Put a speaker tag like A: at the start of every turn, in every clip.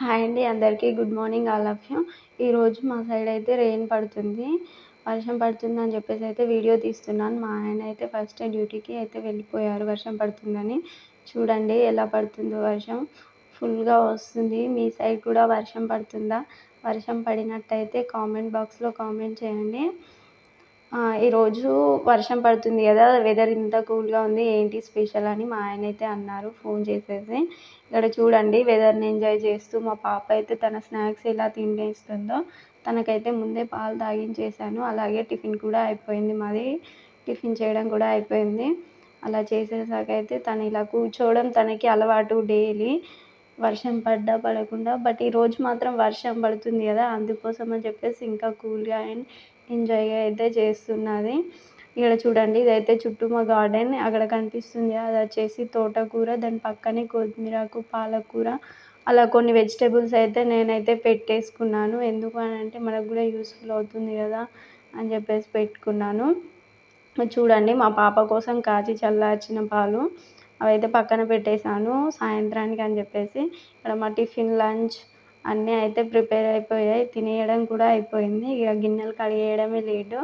A: Hi అండి అందరికీ good morning all of you. ఈరోజు మా సైడ్ అయితే రెయిన్ పడుతుంది. వర్షం పడుతుంది అని చెప్పేసి అయితే వీడియో తీస్తున్నాను. మా ఆయన అయితే ఫస్ట్ డ్యూటీకి అయితే వెళ్ళిపోయారు. వర్షం పడుతుందని చూడండి ఎలా పడుతుందో వర్షం. ఫుల్గా వస్తుంది. మీ సైడ్ కూడా వర్షం పడుతుందా? వర్షం పడినట్టయితే కామెంట్ బాక్స్లో కామెంట్ చేయండి. ఈరోజు వర్షం పడుతుంది కదా వెదర్ ఇంత కూల్గా ఉంది ఏంటి స్పెషల్ అని మా ఆయన అయితే అన్నారు ఫోన్ చేసేసి. ఇక్కడ చూడండి వెదర్ని ఎంజాయ్ చేస్తూ మా పాప అయితే తన స్నాక్స్ ఎలా తినేస్తుందో తనకైతే ముందే పాలు తాగించేసాను అలాగే టిఫిన్ కూడా అయిపోయింది మాది టిఫిన్ చేయడం కూడా అయిపోయింది. అలా చేసేసాక అయితే తను ఇలా కూర్చోవడం తనకి అలవాటు డైలీ వర్షం పడ్డా పడకుండా బట్ ఈరోజు మాత్రం వర్షం పడుతుంది కదా అందుకోసం అని చెప్పేసి ఇంకా కూల్గా అండ్ ఎంజాయ్గా అయితే చేస్తున్నది. ఇక్కడ చూడండి ఇదైతే చుట్టూ మా గార్డెన్. అక్కడ కనిపిస్తుంది అది వచ్చేసి తోటకూర దాని పక్కనే కొత్తిమీరకు పాలకూర. అలా కొన్ని వెజిటేబుల్స్ అయితే నేనైతే పెట్టేసుకున్నాను. ఎందుకు అని అంటే మనకు కూడా యూస్ఫుల్ అవుతుంది కదా అని చెప్పేసి పెట్టుకున్నాను. చూడండి మా పాప కోసం కాచి చల్లార్చిన పాలు. అవైతే పక్కన పెట్టేశాను సాయంత్రానికి అని చెప్పేసి. ఇక్కడ మా టిఫిన్ లంచ్ అన్నీ అయితే ప్రిపేర్ అయిపోయాయి. తినేయడం కూడా అయిపోయింది. ఇక గిన్నెలు కడిగేయడమే లేటు.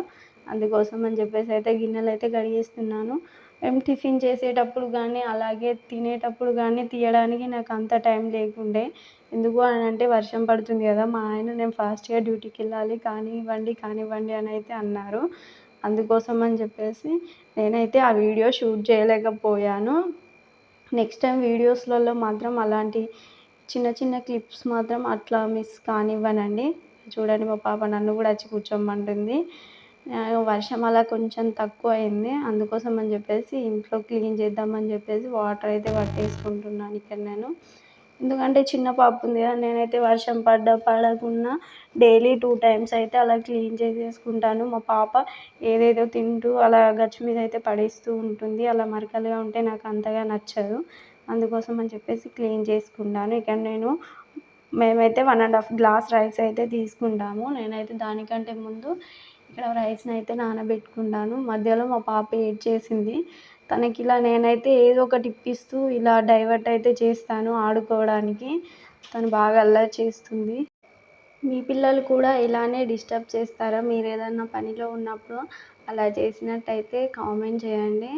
A: అందుకోసం అని చెప్పేసి అయితే గిన్నెలు అయితే కడిగేస్తున్నాను. మేము టిఫిన్ చేసేటప్పుడు కానీ అలాగే తినేటప్పుడు కానీ తీయడానికి నాకు అంత టైం లేకుండే. ఎందుకు అని అంటే వర్షం పడుతుంది కదా మా ఆయన నేను ఫాస్ట్గా డ్యూటీకి వెళ్ళాలి. కానివ్వండి కానివ్వండి అని అయితే అన్నారు. అందుకోసం అని చెప్పేసి నేనైతే ఆ వీడియో షూట్ చేయలేకపోయాను. నెక్స్ట్ టైం వీడియోస్లలో మాత్రం అలాంటి చిన్న చిన్న క్లిప్స్ మాత్రం అట్లా మిస్ కానివ్వనండి. చూడండి మా పాప నన్ను కూడా వచ్చి కూర్చోమంటుంది. వర్షం అలా కొంచెం తక్కువ అయింది అందుకోసం అని చెప్పేసి ఇంట్లో క్లీన్ చేద్దామని చెప్పేసి వాటర్ అయితే పట్టేసుకుంటున్నాను ఇక్కడ నేను. ఎందుకంటే చిన్న పాప ఉంది కదా నేనైతే వర్షం పడ్డా పడకుండా డైలీ టూ టైమ్స్ అయితే అలా క్లీన్ చేసేసుకుంటాను. మా పాప ఏదేదో తింటూ అలా గచ్చు మీద అయితే పడేస్తూ ఉంటుంది. అలా మరకలుగా ఉంటే నాకు అంతగా నచ్చదు. అందుకోసం అని చెప్పేసి క్లీన్ చేసుకున్నాను ఇక్కడ నేను మేమైతే one and half glass rice అయితే తీసుకుంటాము. నేనైతే దానికంటే ముందు ఇక్కడ రైస్ని అయితే నానబెట్టుకున్నాను మధ్యలో మా పాప ఏడ్ చేసింది. తనకి ఇలా నేనైతే ఏదో ఒకటి ఇప్పిస్తూ ఇలా డైవర్ట్ అయితే చేస్తాను ఆడుకోవడానికి. తను బాగా అల్లరి చేస్తుంది. మీ పిల్లలు కూడా ఇలానే డిస్టర్బ్ చేస్తారా? మీరు ఏదన్నా పనిలో ఉన్నప్పుడు అలా చేసినట్టయితే కామెంట్ చేయండి.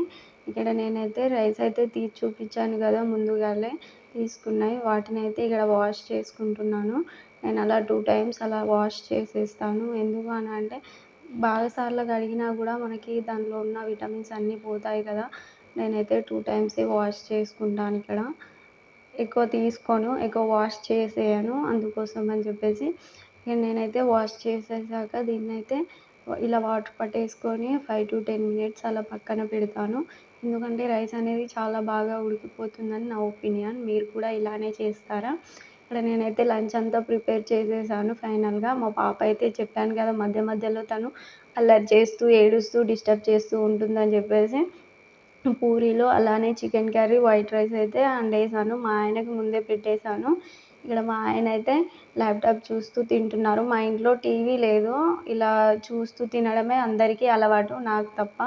A: ఇక్కడ నేనైతే రైస్ అయితే తీసి చూపించాను కదా ముందుగానే తీసుకున్నాయి. వాటిని అయితే ఇక్కడ వాష్ చేసుకుంటున్నాను. నేను అలా టూ టైమ్స్ అలా వాష్ చేసేస్తాను. ఎందుకు అని అంటే బాగా సార్లు కడిగినా కూడా మనకి దానిలో ఉన్న విటమిన్స్ అన్నీ పోతాయి కదా. నేనైతే టూ టైమ్సే వాష్ చేసుకుంటాను ఇక్కడ. ఎక్కువ తీసుకోను ఎక్కువ వాష్ చేసేయను అందుకోసం అని చెప్పేసి. ఇక నేనైతే వాష్ చేసేసాక దీన్ని అయితే ఇలా వాటర్ పట్టేసుకొని ఫైవ్ టు టెన్ మినిట్స్ అలా పక్కన పెడతాను. ఎందుకంటే రైస్ అనేది చాలా బాగా ఉడికిపోతుందని నా ఒపీనియన్ మీరు కూడా ఇలానే చేస్తారా? ఇక్కడ నేనైతే లంచ్ అంతా ప్రిపేర్ చేసేసాను ఫైనల్గా మా పాప అయితే చెప్పాను కదా మధ్య మధ్యలో తను అల్లరి చేస్తూ ఏడుస్తూ డిస్టర్బ్ చేస్తూ ఉంటుందని చెప్పేసి. పూరీలో అలానే చికెన్ కర్రీ వైట్ రైస్ అయితే వండేసాను. మా ఆయనకు ముందే పెట్టేశాను. ఇక్కడ మా ఆయన అయితే ల్యాప్టాప్ చూస్తూ తింటున్నారు. మా ఇంట్లో టీవీ లేదు. ఇలా చూస్తూ తినడమే అందరికీ అలవాటు నాకు తప్ప.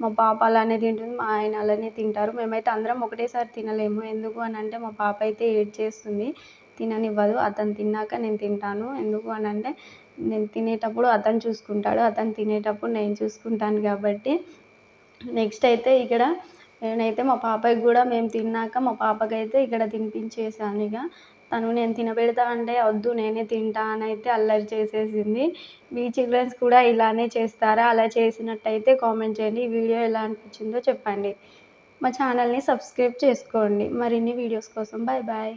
A: మా పాప అలానే తింటుంది మా ఆయన అలానే తింటారు. మేమైతే అందరం ఒకటేసారి తినలేము. ఎందుకు అని అంటే మా పాప అయితే ఏడ్ చేస్తుంది. తిననివ్వదు. అతను తిన్నాక నేను తింటాను. ఎందుకు అని అంటే నేను తినేటప్పుడు అతను చూసుకుంటాడు. అతను తినేటప్పుడు నేను చూసుకుంటాను కాబట్టి. నెక్స్ట్ అయితే ఇక్కడ నేనైతే మా పాపకి కూడా మేము తిన్నాక మా పాపకైతే ఇక్కడ తినిపించేసాను ఇక. తను నేను తినబెడతా అంటే వద్దు నేనే తింటా అని అయితే అల్లరి చేసేసింది. మీ చిల్డ్రన్స్ కూడా ఇలానే చేస్తారా? అలా చేసినట్టయితే కామెంట్ చేయండి. ఈ వీడియో ఎలా అనిపించిందో చెప్పండి. మా ఛానల్ని సబ్స్క్రైబ్ చేసుకోండి. మరిన్ని వీడియోస్ కోసం బాయ్ బాయ్